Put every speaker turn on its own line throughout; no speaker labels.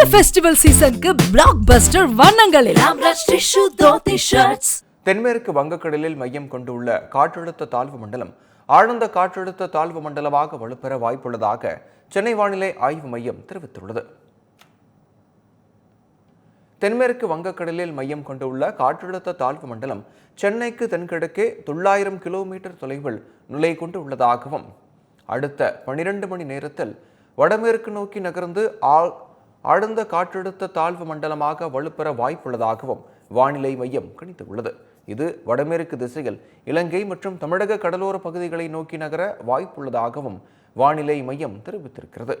அடுத்த ஃபெஸ்டிவல் சீசனுக்கு பிளாக் பஸ்டர் வண்ணங்களில்
தென்மேற்கு வங்கக்கடலில் மையம் கொண்டுள்ள காற்றழுத்த தாழ்வு மண்டலம் ஆழ்ந்த காற்றழுத்த தாழ்வு மண்டலமாக வலுப்பெற வாய்ப்புள்ளதாக சென்னை வானிலை ஆய்வு மையம் தெரிவித்துள்ளது தென்மேற்கு வங்கக்கடலில் மையம் கொண்டுள்ள காற்றழுத்த தாழ்வு மண்டலம் சென்னைக்கு தென்கிழக்கே தொள்ளாயிரம் கிலோமீட்டர் தொலைவில் நிலை கொண்டு உள்ளதாகவும் அடுத்த பனிரெண்டு மணி நேரத்தில் வடமேற்கு நோக்கி நகர்ந்து ஆழ்ந்த காற்றழுத்த தாழ்வு மண்டலமாக வலுப்பெற வாய்ப்புள்ளதாகவும் வானிலை மையம் கணித்துள்ளது இது வடமேற்கு திசையில் இலங்கை மற்றும் தமிழக கடலோர பகுதிகளை நோக்கி நகர வாய்ப்புள்ளதாகவும் வானிலை மையம் தெரிவித்திருக்கிறது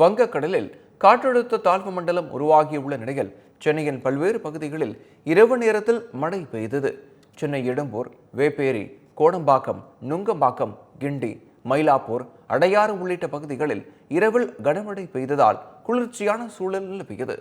வங்கக்கடலில் காற்றழுத்த தாழ்வு மண்டலம் உருவாகியுள்ள நிலையில் சென்னையின் பல்வேறு பகுதிகளில் இரவு நேரத்தில் மழை பெய்தது சென்னை எழும்பூர் வேப்பேரி கோடம்பாக்கம் நுங்கம்பாக்கம் கிண்டி மயிலாப்பூர் அடையாறு உள்ளிட்ட பகுதிகளில் இரவில் கனமழை பெய்ததால் குளிர்ச்சியான சூழல் நிலவியது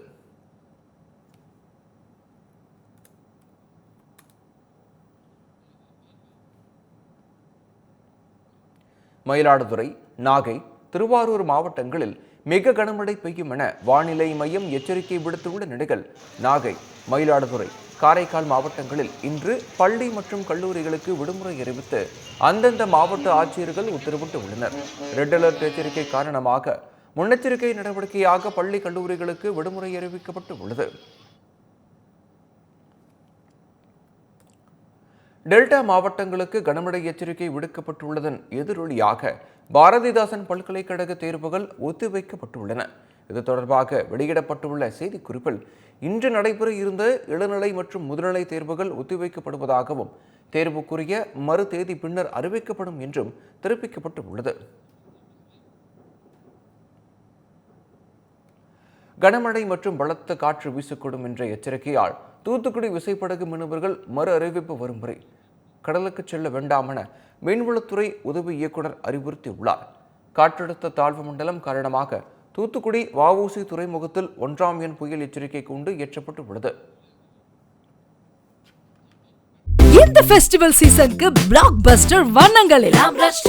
மயிலாடுதுறை நாகை திருவாரூர் மாவட்டங்களில் மிக கனமழை பெய்யும் என வானிலை மையம் எச்சரிக்கை விடுத்துள்ள நிலைகள் நாகை மயிலாடுதுறை காரைக்கால் மாவட்டங்களில் இன்று பள்ளி மற்றும் கல்லூரிகளுக்கு விடுமுறை அறிவித்து அந்தந்த மாவட்ட ஆட்சியர்கள் உத்தரவிட்டு உள்ளனர் ரெட் அலர்ட் எச்சரிக்கை காரணமாக முன்னெச்சரிக்கை நடவடிக்கையாக பள்ளி கல்லூரிகளுக்கு விடுமுறை அறிவிக்கப்பட்டு உள்ளது டெல்டா மாவட்டங்களுக்கு கனமழை எச்சரிக்கை விடுக்கப்பட்டுள்ளதன் எதிரொலியாக பாரதிதாசன் பல்கலைக்கழக தேர்வுகள் ஒத்திவைக்கப்பட்டுள்ளன இது தொடர்பாக வெளியிடப்பட்டுள்ள செய்திக்குறிப்பில் இன்று நடைபெற இருந்த இளநிலை மற்றும் முதுநிலை தேர்வுகள் ஒத்திவைக்கப்படுவதாகவும் தேர்வுக்குரிய மறு தேதி பின்னர் அறிவிக்கப்படும் என்றும் தெரிவிக்கப்பட்டுள்ளது கனமழை மற்றும் பலத்த காற்று வீசக்கூடும் என்ற எச்சரிக்கையால் தூத்துக்குடி விசைப்படகு மீனவர்கள் மறு அறிவிப்பு வரும் வரை கடலுக்கு செல்ல வேண்டாம் என மீன்வளத்துறை உதவி இயக்குநர் அறிவுறுத்தியுள்ளார் காற்றழுத்த தாழ்வு மண்டலம் காரணமாக தூத்துக்குடி வவுசி துறைமுகத்தில் ஒன்றாம் எண் புயல் எச்சரிக்கை கூண்டு ஏற்றப்பட்டு உள்ளது
இந்த ஃபெஸ்டிவல் சீசனுக்கு பிளாக் பஸ்டர் வண்ணங்களில்